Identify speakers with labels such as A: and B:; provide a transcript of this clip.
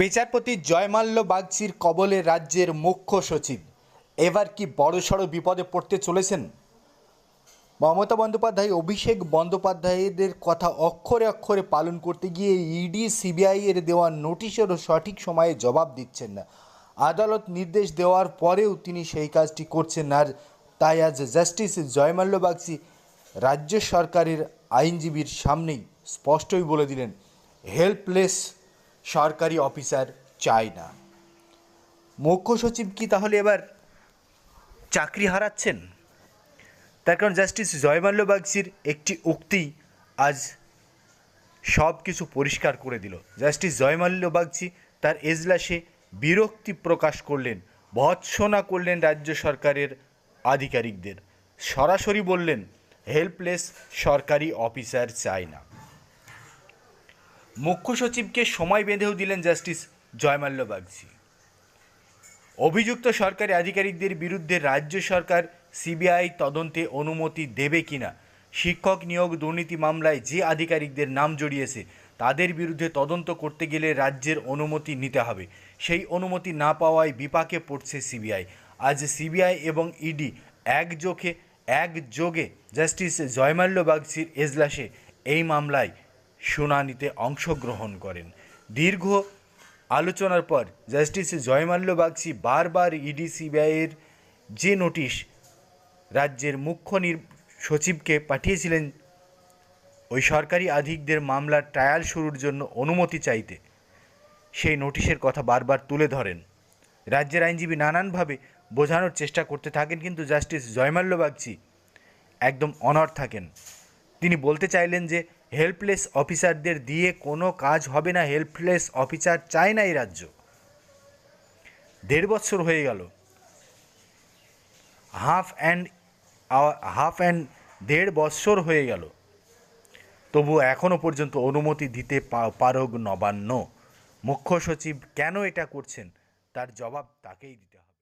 A: বিচারপতি জয়মাল্য বাগচির কবলে রাজ্যের মুখ্য সচিব। এবার কি বড়সড় বিপদে পড়তে চলেছেন? মমতা বন্দ্যোপাধ্যায়, অভিষেক বন্দ্যোপাধ্যায়দের কথা অক্ষরে অক্ষরে পালন করতে গিয়ে ইডি, সিবিআই এর দেওয়া নোটিশেরও সঠিক সময়ে জবাব দিচ্ছেন না। আদালত নির্দেশ দেওয়ার পরেও তিনি সেই কাজটি করছেন আর তাই আজ জাস্টিস জয়মাল্য বাগচি রাজ্য সরকারের আইনজীবীর সামনেই স্পষ্টই বলে দিলেন, হেল্পলেস সরকারি অফিসার চাই না। মুখ্য সচিব কি তাহলে এবার চাকরি হারাচ্ছেন? তার কারণ জাস্টিস জয়মাল্য বাগচির একটি উক্তি আজ সব কিছু পরিষ্কার করে দিল। জাস্টিস জয়মাল্য বাগচি তার এজলাসে বিরক্তি প্রকাশ করলেন, ভৎসনা করলেন রাজ্য সরকারের আধিকারিকদের। সরাসরি বললেন, হেল্পলেস সরকারি অফিসার চায় না। মুখ্য সচিবকে সময় বেঁধেও দিলেন জাস্টিস জয়মাল্য বাগচি। অভিযুক্ত সরকারি আধিকারিকদের বিরুদ্ধে রাজ্য সরকার সিবিআই তদন্তে অনুমতি দেবে কিনা, শিক্ষক নিয়োগ দুর্নীতি মামলায় যে আধিকারিকদের নাম জড়িয়েছে, তাদের বিরুদ্ধে তদন্ত করতে গেলে রাজ্যের অনুমতি নিতে হবে। সেই অনুমতি না পাওয়ায় বিপাকে পড়ছে সিবিআই। আজ সিবিআই এবং ইডি একযোগে একযোগে জাস্টিস জয়মাল্য বাগচির এজলাসে এই মামলায় শুনানিতে অংশগ্রহণ করেন। দীর্ঘ আলোচনার পর জাস্টিস জয়মাল্য বাগচি বারবার ইডি সিবিআইয়ের যে নোটিশ রাজ্যের মুখ্য নির সচিবকে পাঠিয়েছিলেন, ওই সরকারি আধিকদের মামলার ট্রায়াল শুরুর জন্য অনুমতি চাইতে সেই নোটিশের কথা বারবার তুলে ধরেন। রাজ্যের আইনজীবী নানানভাবে বোঝানোর চেষ্টা করতে থাকেন, কিন্তু জাস্টিস জয়মাল্য বাগচি একদম অনড় থাকেন। তিনি বলতে চাইলেন যে হেল্পলেস অফিসারদের দিয়ে কোনো কাজ হবে না হেল্পলেস অফিসার চায় না এই রাজ্য। দেড় বছর হয়ে গেল। হাফ অ্যান্ড হাফ অ্যান্ড দেড় বৎসর হয়ে গেল। তবু এখনও পর্যন্ত অনুমতি দিতে পা- পারক নবান্ন। মুখ্য সচিব কেন এটা করছেন, তার জবাব তাকেই দিতে হবে।